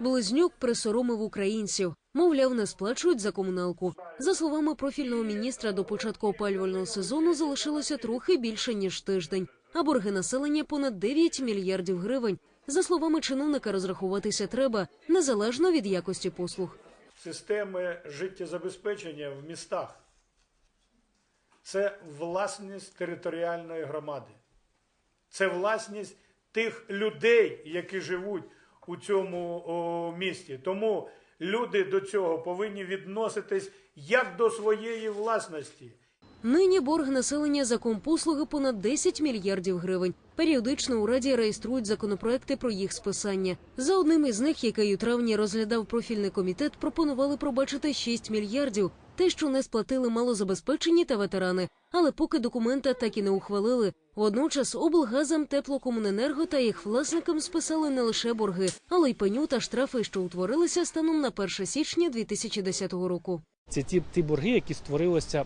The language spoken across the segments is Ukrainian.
Близнюк присоромив українців. Мовляв, не сплачують за комуналку. За словами профільного міністра, до початку опалювального сезону залишилося трохи більше ніж тиждень, а борги населення понад 9 мільярдів гривень. За словами чиновника, розрахуватися треба незалежно від якості послуг. системи життєзабезпечення в містах. Це власність територіальної громади. Це власність тих людей, які живуть у цьому о, місті. Тому люди до цього повинні відноситись як до своєї власності. Нині борг населення за компослуги понад 10 мільярдів гривень. Періодично у раді реєструють законопроекти про їх списання. За одним із них, який у травні розглядав профільний комітет, пропонували пробачити 6 мільярдів. Те, що не сплатили малозабезпечені та ветерани. Але поки документа так і не ухвалили. Водночас облгазам, теплокомуненерго та їх власникам списали не лише борги, але й пеню та штрафи, що утворилися станом на 1 січня 2010 року. Це ті, ті борги, які створилися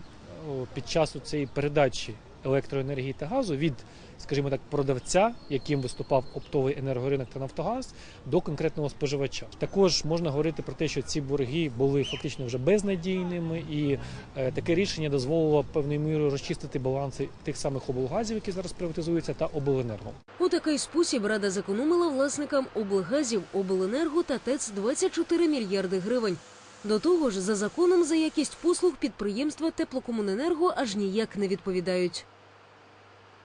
під час цієї передачі електроенергії та газу від, скажімо так, продавця, яким виступав оптовий енергоринок та Нафтогаз, до конкретного споживача. Також можна говорити про те, що ці борги були фактично вже безнадійними, і е, таке рішення дозволило певною мірою розчистити баланси тих самих облгазів, які зараз приватизуються, та обленерго. У такий спосіб рада зекономила власникам облгазів, обленерго та ТЕЦ 24 мільярди гривень. До того ж, за законом за якість послуг підприємства теплокомуненерго аж ніяк не відповідають.